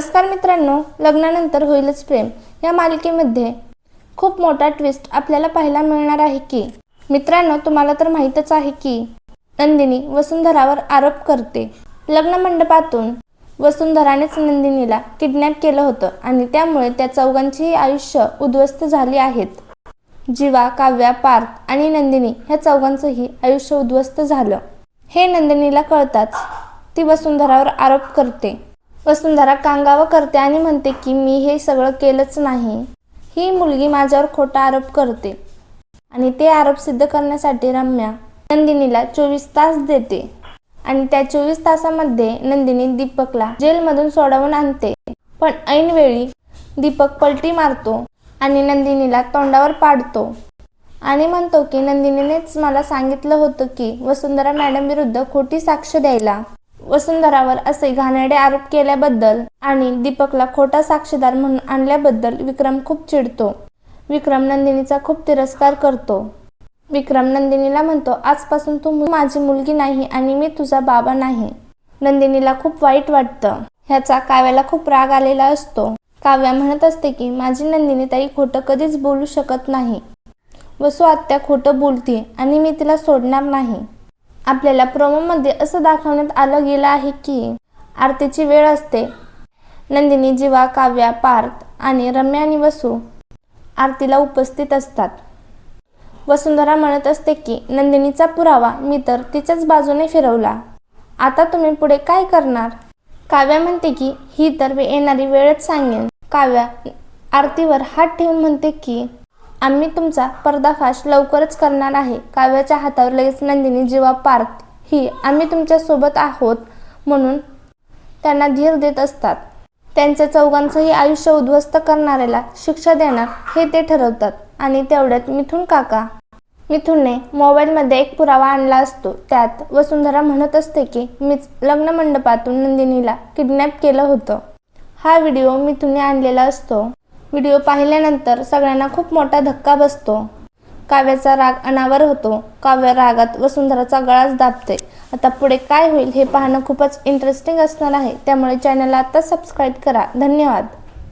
नमस्कार मित्रांनो लग्नानंतर होईलच प्रेम. या मालिकेमध्ये खूप मोठा ट्विस्ट आपल्याला पाहायला मिळणार आहे की मित्रांनो तुम्हाला तर माहीतच आहे की नंदिनी वसुंधरावर आरोप करते. लग्न मंडपातून वसुंधरानेच नंदिनीला किडनॅप केलं होतं आणि त्यामुळे त्या चौघांचीही आयुष्य उद्ध्वस्त झाली आहेत. जीवा काव्या पार्थ आणि नंदिनी ह्या चौघांचंही आयुष्य उद्ध्वस्त झालं. हे नंदिनीला कळताच ती वसुंधरावर आरोप करते. वसुंधरा कांगावा करते आणि म्हणते की मी हे सगळं केलंच नाही. ही मुलगी माझ्यावर खोटा आरोप करते आणि ते आरोप सिद्ध करण्यासाठी रम्या नंदिनीला चोवीस तास देते आणि त्या चोवीस तासामध्ये नंदिनी दीपकला जेलमधून सोडवून आणते. पण ऐनवेळी दीपक पलटी मारतो आणि नंदिनीला तोंडावर पाडतो आणि म्हणतो की नंदिनीनेच मला सांगितलं होतं की वसुंधरा मॅडम विरुद्ध खोटी साक्ष द्यायला. वसुंधरावर असे घाणेरडे आरोप केल्याबद्दल आणि दीपकला खोटा साक्षीदार म्हणून आणल्याबद्दल विक्रम खूप चिडतो. विक्रम नंदिनीचा खूप तिरस्कार करतो. विक्रम नंदिनीला म्हणतो आजपासून तू माझी मुलगी नाही आणि मी तुझा बाबा नाही. नंदिनीला खूप वाईट वाटतं. ह्याचा काव्याला खूप राग आलेला असतो. काव्या म्हणत असते की माझी नंदिनी ताई खोटं कधीच बोलू शकत नाही. वसू आत्या खोटं बोलते आणि मी तिला सोडणार नाही. आपल्याला प्रोमोमध्ये असं दाखवण्यात आलं गेलं आहे की आरतीची वेळ असते. नंदिनी जीवा काव्या पार्थ आणि रम्या आणि वसू आरतीला उपस्थित असतात. वसुंधरा म्हणत असते की नंदिनीचा पुरावा मी तर तिच्याच बाजूने फिरवला. आता तुम्ही पुढे काय करणार? काव्या म्हणते की ही तर वे- येणारी वेळच सांगेन. काव्या आरतीवर हात ठेवून म्हणते की आम्ही तुमचा पर्दाफाश लवकरच करणार आहे. काव्याच्या हातावर लगेच नंदिनी जीवा पार्थ ही आम्ही तुमच्यासोबत आहोत म्हणून त्यांना धीर देत असतात. त्यांच्या चौघांचंही आयुष्य उद्ध्वस्त करणाऱ्याला शिक्षा देणार हे ते ठरवतात. आणि तेवढ्यात मिथून काका. मिथुनने मोबाईलमध्ये एक पुरावा आणला असतो. त्यात वसुंधरा म्हणत असते की मीच लग्न मंडपातून नंदिनीला किडनॅप केलं होतं. हा व्हिडिओ मिथुनने आणलेला असतो. व्हिडिओ पाहिल्यानंतर सगळ्यांना खूप मोठा धक्का बसतो. काव्याचा राग अनावर होतो. काव्य रागात वसुंधराचा गळाच दाबते. आता पुढे काय होईल हे पाहणं खूपच इंटरेस्टिंग असणार आहे. त्यामुळे चॅनलला आता सबस्क्राईब करा. धन्यवाद.